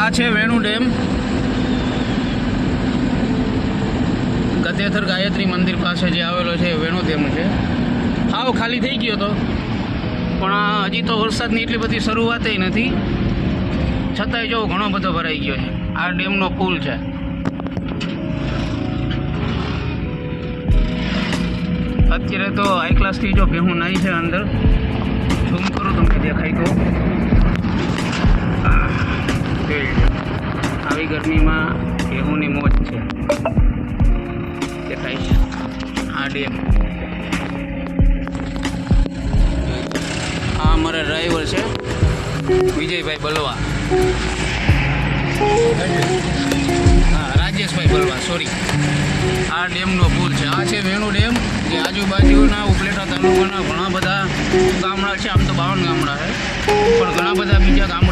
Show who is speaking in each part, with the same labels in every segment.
Speaker 1: આ છે વેણુ ડેમ. ગતેથર ગાયત્રી મંદિર પાસે જે આવેલો છે વેણુ ડેમ છે. હાવ ખાલી થઈ ગયો હતો પણ હજી તો વરસાદની એટલી બધી શરૂઆત નથી. છતાંય જો ઘણો બધો ભરાઈ ગયો છે. આ ડેમનો પુલ છે. અત્યારે તો હાઈ ક્લાસથી જો ભેહું નાઈ છે અંદર. ઝૂમ કરું તમને દેખાય તો. ગરમીમાં ભેહુંની મોજ છે. દેખાય છે. આ ડેમ. આ અમારા ડ્રાઈવર છે, વિજયભાઈ બલવા. હા, રાજેશભાઈ બલવા સોરી આ ડેમનો પુલ છે. આ છે વેણુ ડેમ. જે આજુબાજુના ઉપલેટા તાલુકાના ઘણા બધા ગામડા છે. આમ તો બાવન ગામડા છે. પણ ઘણા બધા બીજા ગામડા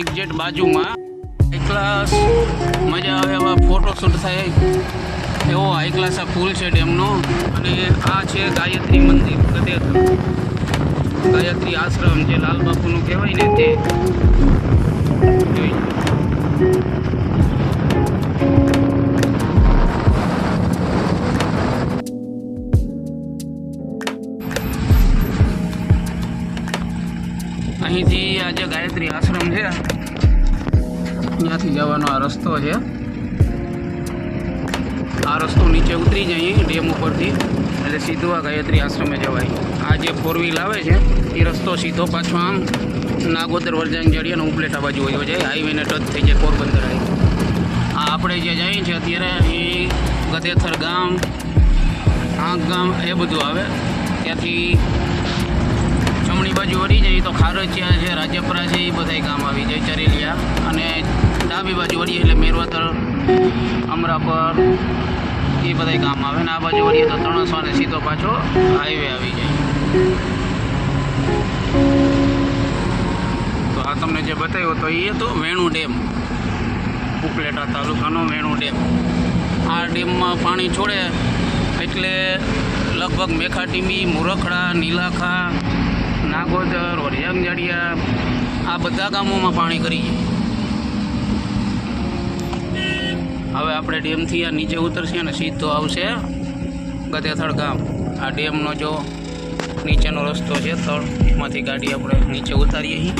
Speaker 1: એક્ઝેક્ટ બાજુમાં. હાઈ ક્લાસ મજા આવે એવા ફોટોશૂટ થાય. એવો હાઈ ક્લાસ આ પુલ છે ડેમનો. અને આ છે ગાયત્રી મંદિર ગદેર ગાયત્રી આશ્રમ જે લાલ બાપુનું કહેવાય ને તે. અહીંથી આ જે ગાયત્રી આશ્રમ છે, ત્યાંથી જવાનો આ રસ્તો છે. આ રસ્તો નીચે ઉતરી જાય ડેમ ઉપરથી. એટલે સીધું આ ગાયત્રી આશ્રમે જવાય. આ જે ફોર વ્હીલ આવે છે, એ રસ્તો સીધો પાછો આમ નાગોદર વરજાંગ જડી અને ઉપલેટા બાજુ વયો જાય. હાઈવેને ટચ થઈ જાય પોરબંદર આવી આ આપણે જે જઈએ છીએ અત્યારે એ ગદેથર ગામ, આંખ ગામ, એ બધું આવે. ત્યાંથી બાજુ વળી જાય તો ખારચિયા છે રાજપરા છે એ બધાય ગામ આવી જાય, ચરેલિયા. અને ડાબી બાજુ વળીએ એટલે મેરવતર, અમરાપર, એ બધાય ગામ આવે. ને આ બાજુ વળીએ તો ત્રણસો અને સીધો પાછો હાઈવે આવી જાય. તો આ તમને જે બતાવ્યો તો એ હતો વેણુ ડેમ. ઉપલેટા તાલુકાનો વેણુ ડેમ. આ ડેમમાં પાણી છોડે એટલે લગભગ મેખાટીમી મુરખડા, નીલાખા નાગોદર વરિયાંગજાડિયા આ બધા ગામોમાં પાણી કરી હવે આપણે ડેમથી આ નીચે ઉતરશે અને સીધો આવશે ગતેથળ ગામ. આ ડેમનો જો નીચેનો રસ્તો છે તળ એમાંથી ગાડી આપણે નીચે ઉતારીએ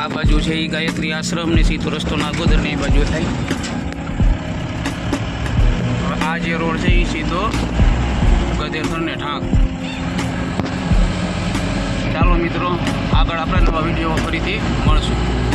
Speaker 1: આ બાજુ છે એ ગાયત્રી આશ્રમ ને સીધો રસ્તો નાગોદરની એ બાજુ થાય. આ જે રોડ છે એ સીધો ગધેથર ને ઢાંક. આગળ આપણે નવા વીડિયો ફરીથી મળશું.